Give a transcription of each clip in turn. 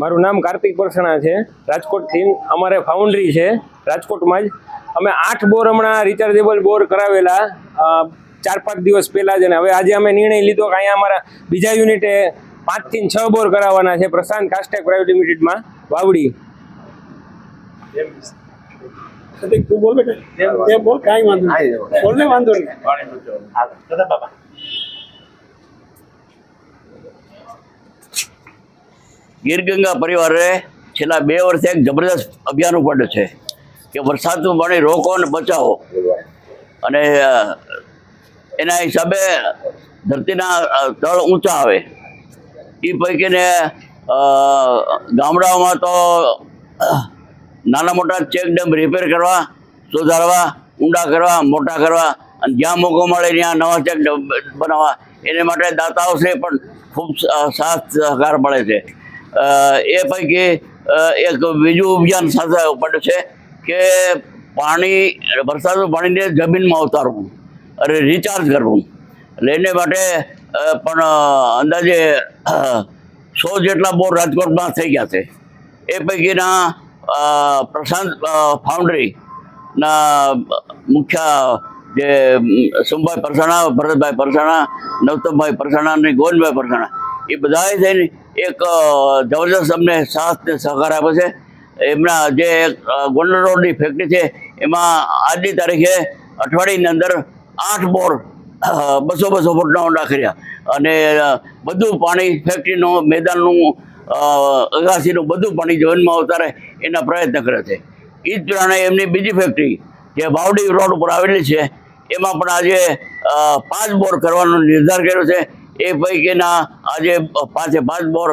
મારું નામ કાર્તિક પરસણા છે. રાજકોટથી અમારે ફાઉન્ડરી છે. રાજકોટમાં જ અમે આઠ બોર હમણાં રિચાર્જેબલ બોર કરાવેલા. ચાર પાંચ દિવસ પહેલાં જ અને હવે આજે અમે નિર્ણય લીધો કે અહીંયા અમારા બીજા યુનિટે પાંચથી છ બોર કરાવવાના છે પ્રશાંત કાસ્ટેક પ્રાઇવેટ લિમિટેડમાં વાવડી. તું બોલ બેટા. બોલ? કાંઈ વાંધો નહીં. બોલ વાંધો નહીં. ગીર ગંગા પરિવારે છેલ્લા બે વર્ષથી એક જબરદસ્ત અભિયાન ઉપાડ્યું છે કે વરસાદનું પાણી રોકો અને બચાવો. અને એના હિસાબે ધરતીના તળ ઊંચા આવે. એ પૈકીને ગામડાઓમાં તો નાના મોટા ચેક ડેમ રિપેર કરવા, સુધારવા, ઊંડા કરવા, મોટા કરવા અને જ્યાં મોકો મળે ત્યાં નવા ચેક બનાવવા. એને માટે દાતાઓશે પણ ખૂબ સાથ સહકાર મળે છે. એ પૈકી એક બીજું અભિયાન સાથે પડ્યું છે કે પાણી, વરસાદનું પાણીને જમીનમાં ઉતારવું અને રિચાર્જ કરવું. લઈને માટે પણ અંદાજે સો જેટલા બોર રાજકોટમાં થઈ ગયા છે. એ પૈકીના પ્રશાંત ફાઉન્ડરીના મુખ્ય જે સોમભાઈ પરસાણા, ભરતભાઈ પરસાણા, નવતમભાઈ પરસાણા અને ગોવિંદભાઈ પરસાણા, એ બધાએ થઈને એક જબરજસ્ત અમને સાથ ને સહકાર આપે છે. એમના જે ગોંડલ રોડની ફેક્ટરી છે, એમાં આજની તારીખે અઠવાડિયાની અંદર આઠ બોર બસો બસો ફૂટના ઊંડા કર્યા. અને બધું પાણી ફેક્ટરીનું મેદાનનું અગાસીનું બધું પાણી જમીનમાં ઉતારે એના પ્રયત્ન કરે છે. એ જ પ્રમાણે એમની બીજી ફેક્ટરી જે ભાવડી રોડ ઉપર આવેલી છે, એમાં પણ આજે પાંચ બોર કરવાનો નિર્ધાર કર્યો છે. એ પૈકીના આજે પાંચે પાંચ બોર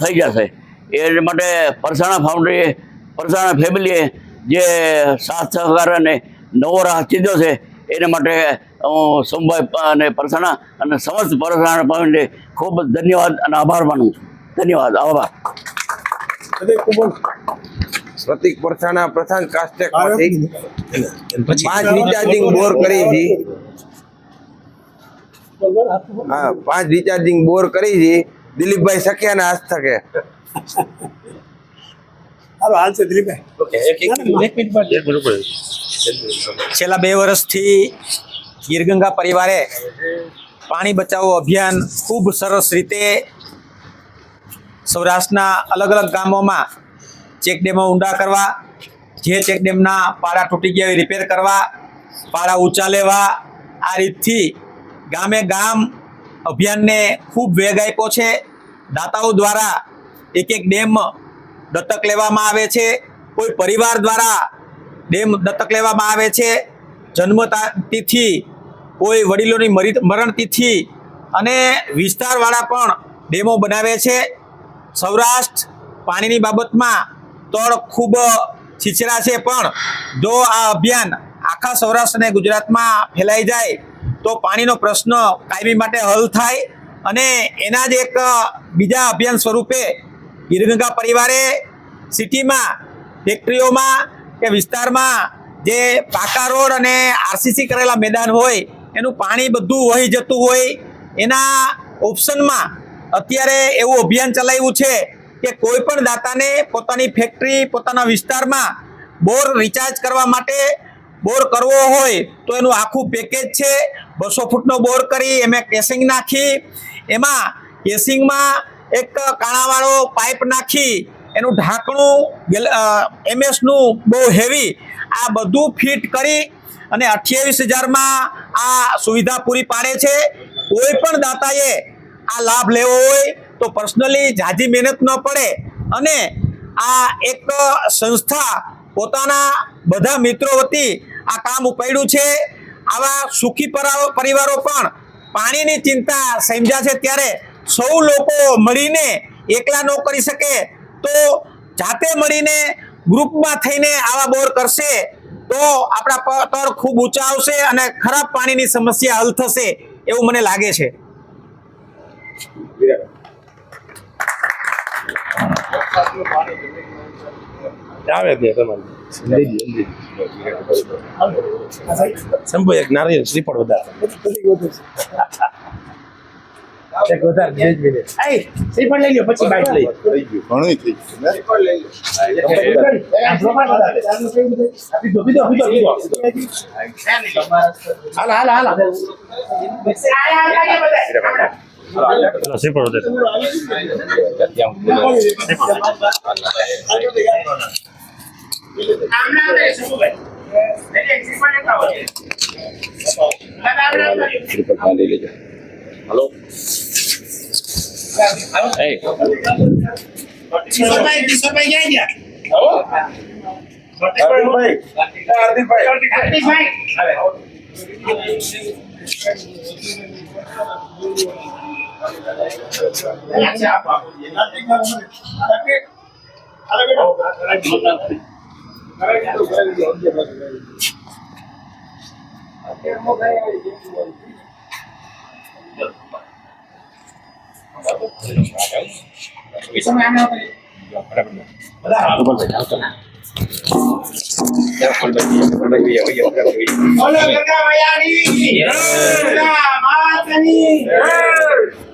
થઈ જશે. એ માટે પરસાણા ફાઉન્ડરીએ પરસાણા ફેમિલીએ જે સાથ સહકાર અને નવો રાહ ચીધો છે એના માટે હું સોમભાઈ અને પરસાણા અને સમસ્ત પરસાણા ફાઉન્ડે ખૂબ ધન્યવાદ અને આભાર માનું છું. ધન્યવાદ આભાર. પ્રતિક પરસાણા પ્રશાંત કાસ્ટેક પાંચ રિચાર્જિંગ બોર કરી બોલ હા પાંચ રિચાર્જિંગ બોર કરી છે. દિલીપભાઈ સખિયાના હસ્તકે હાલો હાલ છે દિલીપભાઈ. છેલ્લા બે વર્ષથી ગીરગંગા પરિવારે પાણી બચાવો અભિયાન ખૂબ સરસ રીતે સૌરાષ્ટ્રના અલગ અલગ ગામોમાં ચેકડેમો ઊંડા કરવા જે ચેકડેમના પાડા તૂટી ગયા રિપેર કરવા પાડા ઊંચા લેવા આ રીતથી ગામે ગામ અભિયાનને ખૂબ વેગ આપ્યો છે. દાતાઓ દ્વારા એક એક ડેમ દત્તક લેવામાં આવે છે. કોઈ પરિવાર દ્વારા ડેમ દત્તક લેવામાં આવે છે. જન્મ તિથિ, કોઈ વડીલોની મરી મરણ તિથિ અને વિસ્તારવાળા પણ ડેમો બનાવે છે. સૌરાષ્ટ્ર પાણીની બાબતમાં તળ ખૂબ છીછરા છે પણ જો આ અભિયાન આખા સૌરાષ્ટ્ર અને ગુજરાતમાં ફેલાઈ જાય તો પાણીનો પ્રશ્ન કાયમી માટે હલ થાય અને એના જ એક બીજા અભિયાન સ્વરૂપે ગીરગંગા પરિવારે સિટીમાં, ફેક્ટરીઓમાં કે વિસ્તારમાં જે પાકા રોડ અને આરસીસી કરેલા મેદાન હોય, એનું પાણી બધું વહી જતું હોય, એના ઓપ્શનમાં અત્યારે એવું અભિયાન ચલાવ્યું છે કે કોઈ પણ દાતાને પોતાની ફેક્ટરી, પોતાના વિસ્તારમાં બોર રિચાર્જ કરવા માટે બોર કરવો હોય તો એનું આખું પેકેજ છે. બસો ફૂટનો બોર કરી એમાં કેસિંગ નાખી. એમાં કેસિંગમાં એક કાણાવાળો પાઇપ નાખી, એનું ઢાંકણું એમએસનું બહુ હેવી આ બધું ફિટ કરી અને અઠ્યાવીસ હજારમાં આ સુવિધા પૂરી પાડે છે. કોઈ પણ દાતાએ આ લાભ લેવો હોય તો પર્સનલી જાજી મહેનત ન પડે અને આ એક સંસ્થા પોતાના બધા મિત્રો વતી આ કામ ઉપાડ્યું છે. આવા સુખી પરિવારો પણ પાણીની ચિંતા સમજ્યા છે. ત્યારે સૌ લોકો મળીને એકલા ન કરી શકે તો જાતે મળીને ગ્રુપમાં થઈને આવા બોર કરશે તો આપણા તર ખૂબ ઊંચા આવશે અને ખરાબ પાણીની સમસ્યા હલ થશે એવું મને લાગે છે. આવે તમારે. શંભુ એક નારિયેળ શ્રીફળ વધારે. પ્રતિક વધુ છે. શ્રીફળ લઈ લ્યો પછી બાઈક લઈ. ઘણું થઈ હાલ હાલ હાલ. Así por hotel. Hello. Hey. મારી ઈચ્છા હતી કે બે વાક્ય તમે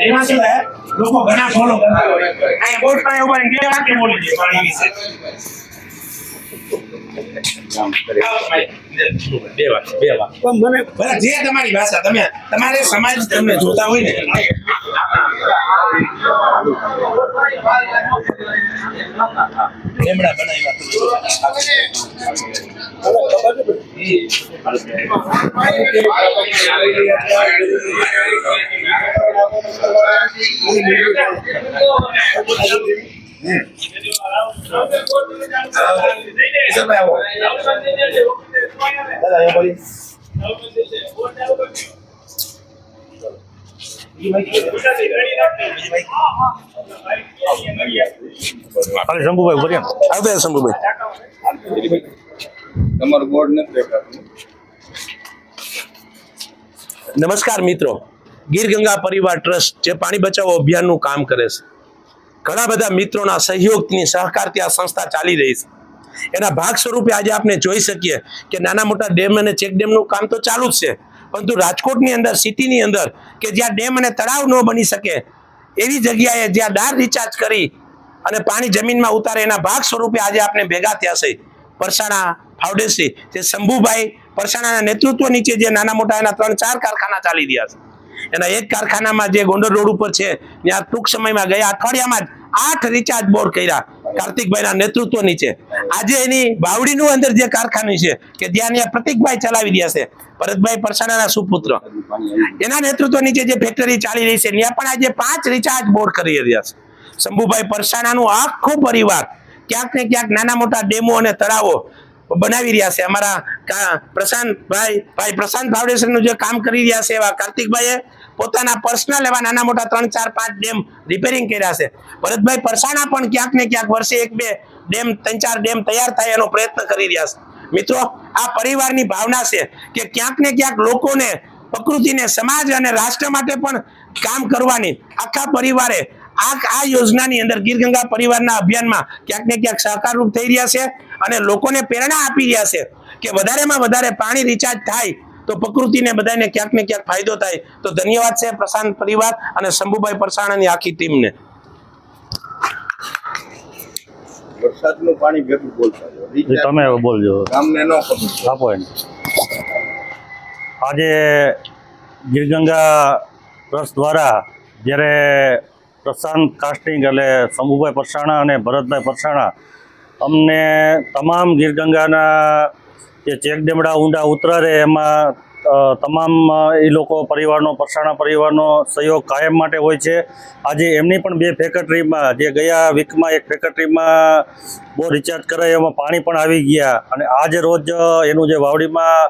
એમાં શું? લોકો ઘણા ફોલો કરતા હોય બોર્ડ પાસે ઊભા બે વાક્ય બોલી દે પાણી વિશે જે તમારી ભાષા તમે તમારે સમાજ તમે જોતા હોય ને. ખાલી શંભુભાઈ ઊભા રહ્યા. બે શંભુભાઈ. તમારું બોર્ડ નથી દેખાતું. નમસ્કાર મિત્રો. ગીર ગંગા પરિવાર ટ્રસ્ટ જે પાણી બચાવો અભિયાનનું કામ કરે છે. ઘણા બધા મિત્રોના સહયોગની સહકારથી આ સંસ્થા ચાલી રહી છે. એના ભાગ સ્વરૂપે આજે આપણે જોઈ શકીએ કે નાના મોટા ડેમ અને ચેક ડેમનું કામ તો ચાલુ જ છે. પરંતુ રાજકોટની અંદર, સિટીની અંદર કે જ્યાં ડેમ અને તળાવ ન બની શકે, એવી જગ્યાએ જ્યાં ડાર રિચાર્જ કરી અને પાણી જમીનમાં ઉતારે એના ભાગ સ્વરૂપે આજે આપણે ભેગા થયા છે પરસાણા ફાઉન્ડેશન. જે શંભુભાઈ પરસાણાના નેતૃત્વ નીચે જે નાના મોટા એના ત્રણ ચાર કારખાના ચાલી રહ્યા છે. એના એક કારખાનામાં જે ગોંડલ રોડ ઉપર છે, ત્યાં ટૂંક સમયમાં ગયા અઠવાડિયામાં જ આઠ રિચાર્જ બોર્ડ કર્યા કાર્તિકભાઈના નેતૃત્વ નીચે. આજે એની બાવડીનું અંદર જે કારખાનું છે કે જ્યાં પ્રતિકભાઈ ચલાવી રહ્યા છે, ભરતભાઈ પરસાણાના સુપુત્ર. એના નેતૃત્વ નીચે જે ફેક્ટરી ચાલી રહી છે, ત્યાં પણ આજે પાંચ રિચાર્જ બોર્ડ કરી રહ્યા છે. શંભુભાઈ પરસાણાનું આખું પરિવાર ક્યાંક ને ક્યાંક નાના મોટા ડેમો અને તળાવો બનાવી રહ્યા છે. અમારા પ્રશાંતભાઈ ભાઈ પ્રશાંત ફાઉન્ડેશનનું જે કામ કરી રહ્યા છે એવા કાર્તિકભાઈએ પોતાના પર્સનલ એવા નાના મોટા ત્રણ, ચાર, પાંચ ડેમ રિપેરિંગ કર્યા છે. ભરતભાઈ પરસાણા પણ ક્યાંક ને ક્યાંક વર્ષે એક, બે ડેમ, ત્રણ, ચાર ડેમ તૈયાર થાય એનો પ્રયત્ન કરી રહ્યા છે. મિત્રો, આ પરિવારની ભાવના છે કે ક્યાંક ને ક્યાંક લોકોને પ્રકૃતિને, સમાજ અને રાષ્ટ્ર માટે પણ કામ કરવાની આખા પરિવારે આ આ યોજનાની અંદર ગીર ગંગા પરિવારના અભિયાનમાં ક્યાંક ને ક્યાંક સહકારરૂપ થઈ રહ્યા છે અને લોકોને પ્રેરણા આપી રહ્યા છે કે વધારેમાં વધારે પાણી રિચાર્જ થાય તો પ્રકૃતિને બધાને ક્યાંક ને ક્યાંક ફાયદો થાય. તો ધન્યવાદ છે પ્રશાંત પરિવાર અને શંભુભાઈ પરસાણાની આખી ટીમને. વરસાદનું પાણી ભેગું બોલતા તમે બોલજો. ગામને ન આપો આજે ગીરગંગા ટ્રસ્ટ દ્વારા જ્યારે પ્રશાંત કાસ્ટિંગ એટલે શંભુભાઈ પરસાણા અને ભરતભાઈ પરસાણા અમને તમામ ગીરગંગાના જે ચેક ડેમડા ઊંડા ઉતરે એમાં તમામ એ લોકો પરિવારનો, પરસાણા પરિવારનો સહયોગ કાયમ માટે હોય છે. આજે એમની પણ બે ફેક્ટરીમાં જે ગયા વીકમાં એક ફેક્ટરીમાં બહુ રિચાર્જ કરાય, એમાં પાણી પણ આવી ગયા. અને આજે રોજ એનું જે વાવડીમાં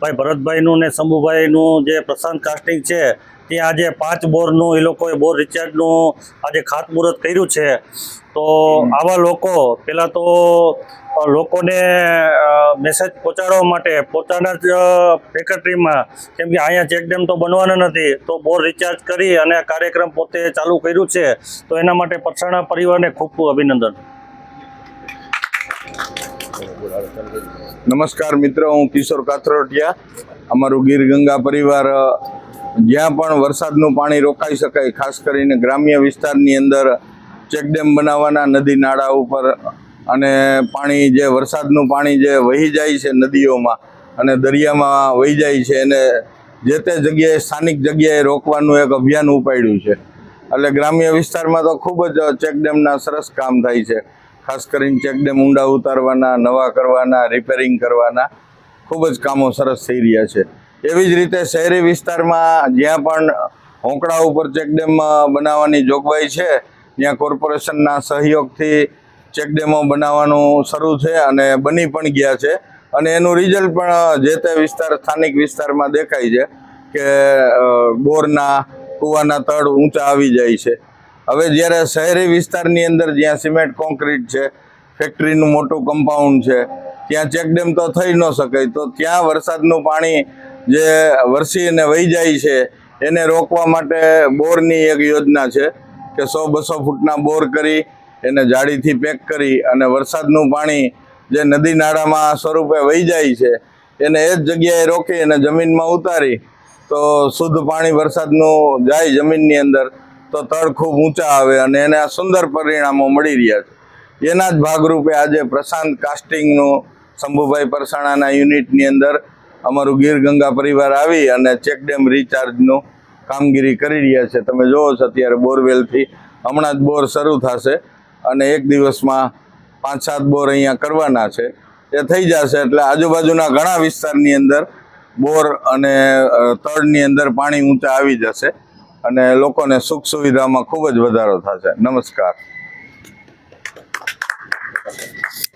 ભાઈ ભરતભાઈનું ને શંભુભાઈનું જે પ્રશાંત કાસ્ટિંગ છે ત્યાં આજે પાંચ બોરનું એ લોકોએ બોર રિચાર્જનું આજે ખાતમુહૂર્ત કર્યું છે. તો આવા લોકો પહેલાં તો લોકોને મેસેજ પહોંચાડવા માટે પોતાના જ ફેક્ટરીમાં કેમ કે અહીંયા ચેકડેમ તો બનવાના નથી, તો બોર રિચાર્જ કરી અને કાર્યક્રમ પોતે ચાલુ કર્યું છે. તો એના માટે પરસાણા પરિવારને ખૂબ ખૂબ અભિનંદન. નમસ્કાર મિત્રો, હું કિશોર કાથરોટિયા. અમારું ગીર ગંગા પરિવાર જ્યાં પણ વરસાદનું પાણી રોકાઈ શકાય, ખાસ કરીને ગ્રામ્ય વિસ્તારની અંદર ચેકડેમ બનાવવાના નદી નાળા ઉપર અને પાણી જે, વરસાદનું પાણી જે વહી જાય છે નદીઓમાં અને દરિયામાં વહી જાય છે એને જે તે જગ્યાએ, સ્થાનિક જગ્યાએ રોકવાનું એક અભિયાન ઉપાડ્યું છે. એટલે ગ્રામ્ય વિસ્તારમાં તો ખૂબ જ ચેકડેમના સરસ કામ થાય છે. ખાસ કરીને ચેકડેમ ઊંડા ઉતારવાના, નવા કરવાના રિપેરિંગ કરવાના, ખૂબ જ કામો સરસ થઈ રહ્યા છે. એવી જ રીતે શહેરી વિસ્તારમાં જ્યાં પણ હોંકડા ઉપર ચેકડેમ બનાવવાની જોગવાઈ છે, ત્યાં કોર્પોરેશનના સહયોગથી ચેકડેમો બનાવવાનું શરૂ છે અને બની પણ ગયા છે. અને એનું રિઝલ્ટ પણ જે તે વિસ્તાર, સ્થાનિક વિસ્તારમાં દેખાય છે કે બોરના, કૂવાના તળ ઊંચા આવી જાય છે. હવે જ્યારે શહેરી વિસ્તારની અંદર જ્યાં સિમેન્ટ કોન્ક્રીટ છે, ફેક્ટરીનું મોટું કમ્પાઉન્ડ છે, ત્યાં ચેકડેમ તો થઈ ન શકે. તો ત્યાં વરસાદનું પાણી જે વરસીને વહી જાય છે, એને રોકવા માટે બોરની એક યોજના છે કે સો બસો ફૂટના બોર કરી, એને જાળીથી પેક કરી અને વરસાદનું પાણી જે નદી નાળામાં સ્વરૂપે વહી જાય છે, એને એ જ જગ્યાએ રોકી અને જમીનમાં ઉતારી, તો શુદ્ધ પાણી વરસાદનું જાય જમીનની અંદર. તો તળ ખૂબ ઊંચા આવે અને એને સુંદર પરિણામો મળી રહ્યા છે. એના જ ભાગરૂપે આજે પ્રશાંત કાસ્ટિંગનું શંભુભાઈ પરસાણાના યુનિટની અંદર અમારું ગીર ગંગા પરિવાર આવી અને ચેકડેમ રિચાર્જનું કામગીરી કરી રહ્યા છે. તમે જોવો છો અત્યારે બોરવેલથી હમણાં જ બોર શરૂ થશે અને એક દિવસમાં પાંચ સાત બોર અહીંયા કરવાના છે. એ થઈ જશે એટલે આજુબાજુના ઘણા વિસ્તારની અંદર બોર અને તળની અંદર પાણી ઊંચા આવી જશે. અને લોકોને સુખ સુવિધામાં ખૂબ જ વધારો થશે. નમસ્કાર.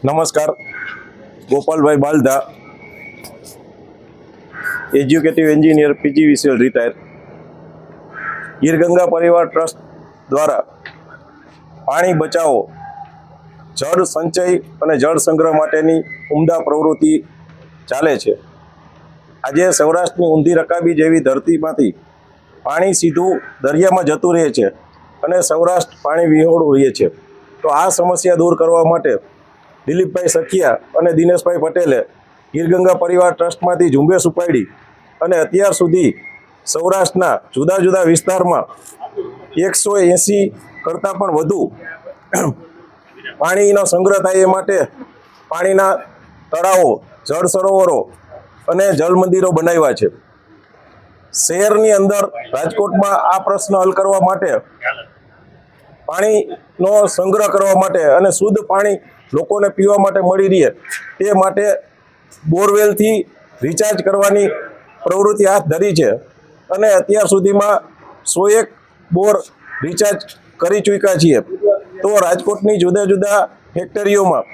નમસ્કાર. Gopalbhai Baldha executive engineer PGVCL retire Girganga પરિવાર ટ્રસ્ટ દ્વારા પાણી બચાવો, જળ સંચય અને જળ સંગ્રહ માટેની ઉમદા પ્રવૃત્તિ ચાલે છે. આજે સૌરાષ્ટ્રની ઊંધી રકાબી જેવી ધરતીમાંથી પાણી સીધું દરિયામાં જતું રહે છે અને સૌરાષ્ટ્ર પાણી વિહોળું રહે છે. તો આ સમસ્યા દૂર કરવા માટે દિલીપભાઈ સખિયા અને દિનેશભાઈ પટેલે ગીરગંગા પરિવાર ટ્રસ્ટમાંથી ઝુંબેશ ઉપાડી અને અત્યાર સુધી સૌરાષ્ટ્રના જુદા જુદા વિસ્તારમાં એકસો એંસી કરતાં પણ વધુ પાણીનો સંગ્રહ થાય એ માટે પાણીના તળાવો જળ સરોવરો અને જળ મંદિરો બનાવ્યા છે. શહેરની અંદર રાજકોટમાં આ પ્રશ્ન હલ કરવા માટે પાણીનો સંગ્રહ કરવા માટે અને શુદ્ધ પાણી લોકોને પીવા માટે મળી રહે તે માટે બોરવેલથી રિચાર્જ કરવાની પ્રવૃત્તિ હાથ ધરી છે. અને અત્યાર સુધીમાં સો એક બોર રિચાર્જ કરી ચૂક્યા છીએ. તો રાજકોટની જુદા જુદા ફેક્ટરીઓમાં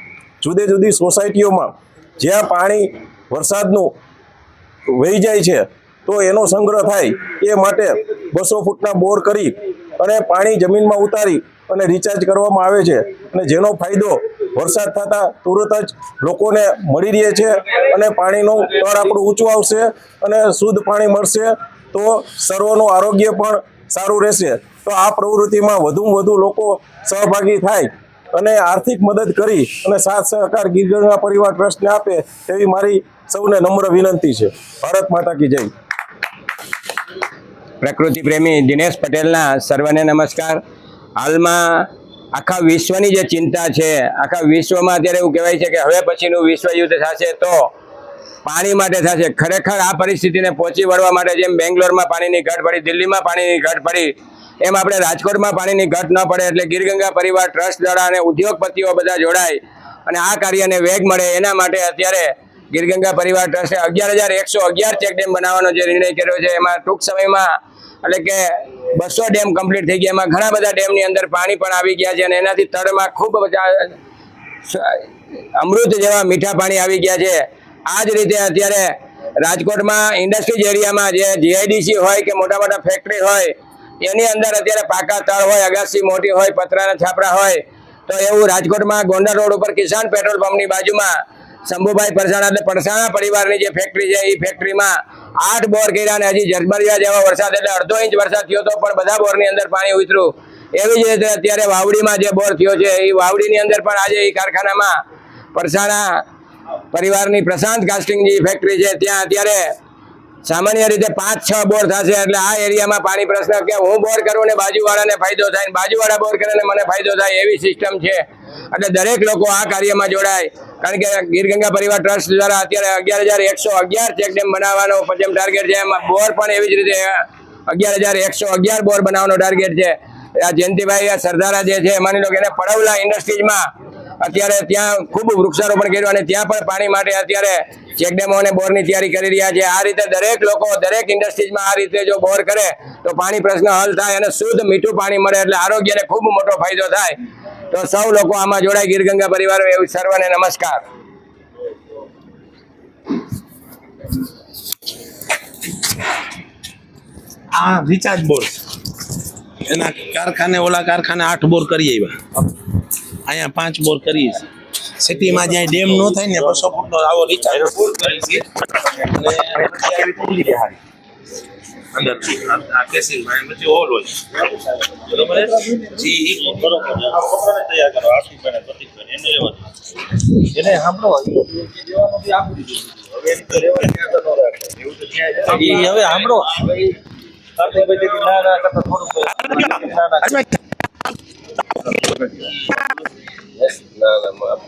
જુદી જુદી સોસાયટીઓમાં જ્યાં પાણી વરસાદનું વહી જાય છે તો એનો સંગ્રહ થાય એ માટે બસો ફૂટના બોર કરી અને પાણી જમીનમાં ઉતારી અને રિચાર્જ કરવામાં આવે છે. અને જેનો ફાયદો વરસાદ થતાં તુરત જ લોકોને મળી રહે છે અને પાણીનું સ્તર આપણું ઊંચું આવશે અને શુદ્ધ પાણી મળશે તો સર્વનું આરોગ્ય પણ સારું રહેશે. તો આ પ્રવૃત્તિમાં વધુમાં વધુ લોકો સહભાગી થાય અને આર્થિક મદદ કરી અને સાથ સહકાર ગીર પરિવાર ટ્રસ્ટને આપે તેવી મારી સૌને નમ્ર વિનંતી છે. ભારત માતા કી જય. પ્રકૃતિ પ્રેમી દિનેશ પટેલના સર્વને નમસ્કાર. હાલમાં આખા વિશ્વની જે ચિંતા છે, આખા વિશ્વમાં અત્યારે એવું કહેવાય છે કે હવે પછીનું વિશ્વ યુદ્ધ થશે તો પાણી માટે થશે. ખરેખર આ પરિસ્થિતિને પહોંચી વળવા માટે જેમ બેંગ્લોરમાં પાણીની ઘટ પડી, દિલ્હીમાં પાણીની ઘટ પડી, એમ આપણે રાજકોટમાં પાણીની ઘટ ન પડે એટલે ગીરગંગા પરિવાર, ટ્રસ્ટ દ્વારા અને ઉદ્યોગપતિઓ બધા જોડાય અને આ કાર્યને વેગ મળે એના માટે અત્યારે ગીરગંગા પરિવાર ટ્રસ્ટે અગિયાર હજાર એકસો અગિયાર ચેક ડેમ બનાવવાનો જે નિર્ણય કર્યો છે, એમાં ટૂંક સમયમાં એટલે કે બસો ડેમ કમ્પ્લીટ થઈ ગયા. એમાં ઘણા બધા ડેમની અંદર પાણી પણ આવી ગયા છે અને એનાથી તળમાં ખૂબ બધા અમૃત જેવા મીઠા પાણી આવી ગયા છે. આ જ રીતે અત્યારે રાજકોટમાં ઇન્ડસ્ટ્રીઝ એરિયામાં જે જીઆઈડીસી હોય કે મોટા મોટા ફેક્ટરી હોય, એની અંદર અત્યારે પાકા તળ હોય, અગાસી મોટી હોય, પતરાના છાપરા હોય, તો એવું રાજકોટમાં ગોંડલ રોડ ઉપર કિસાન પેટ્રોલ પંપની બાજુમાં શંભુભાઈ પરસાણા એટલે પરસાણા પરિવારની જે ફેક્ટરી છે એ ફેક્ટરીમાં આઠ બોર કર્યા અને હજી ઝરમરિયા જેવા વરસાદ એટલે અડધો ઇંચ વરસાદ થયો તો પણ બધા બોરની અંદર પાણી ઉતર્યું. એવી જ રીતે અત્યારે વાવડીમાં જે બોર થયો છે એ વાવડીની અંદર પણ આજે એ કારખાનામાં પરસાણા પરિવારની પ્રશાંત કાસ્ટિંગ જે ફેક્ટરી છે, ત્યાં અત્યારે સામાન્ય રીતે પાંચ, છ બોર થશે એટલે આ એરિયામાં પાણી પ્રશ્ન કે હું બોર કરું ને બાજુવાળાને ફાયદો થાય ને બાજુવાળા બોર કરે ને મને ફાયદો થાય એવી સિસ્ટમ છે. એટલે દરેક લોકો આ કાર્યમાં જોડાય. કારણ કે ગીરગંગા પરિવાર ટ્રસ્ટ દ્વારા અત્યારે અગિયાર હજાર એકસો અગિયાર ચેક ડેમ બનાવવાનો જેમ ટાર્ગેટ છે. એમાં બોર પણ એવી જ રીતે અગિયાર હજાર એકસો અગિયાર બોર બનાવવાનો ટાર્ગેટ છે. આ જયંતિભાઈ, આ સરદારા જે છે, માની લો કે એને પડવલા ઇન્ડસ્ટ્રીઝમાં અત્યારે ત્યાં ખૂબ વૃક્ષારોપણ કર્યું અને ત્યાં પણ પાણી માટે અત્યારે ચેકડેમો અને બોરની તૈયારી કરી રહ્યા છે. આ રીતે દરેક લોકો, દરેક ઇન્ડસ્ટ્રીઝમાં આ રીતે જો બોર કરે, તો પાણી પ્રશ્ન હલ થાય અને શુદ્ધ મીઠું પાણી મળે એટલે આરોગ્યને ખૂબ મોટો ફાયદો થાય. તો સૌ લોકો આમાં જોડાય ગીરગંગા પરિવાર એવું સર્વને નમસ્કાર. આ રિચાર્જ બોર એના કારખાને, ઓલા કારખાને આઠ બોર કરી આવ્યા અહીંયા પાંચ બોર કરીએ છીએ. સિટીમાં જ્યાં ડેમ નો થાય ને બસો ફૂટનો આવો રિચાર્જ બોર કરીએ છીએ અને પછી આવી પગલી બેહાડી અંદરથી. આ- આ કેસિંગમાં પછી હોલ હોય. બરોબર છે? જી ઈ ઈ હવે સાંભળો. Nada más.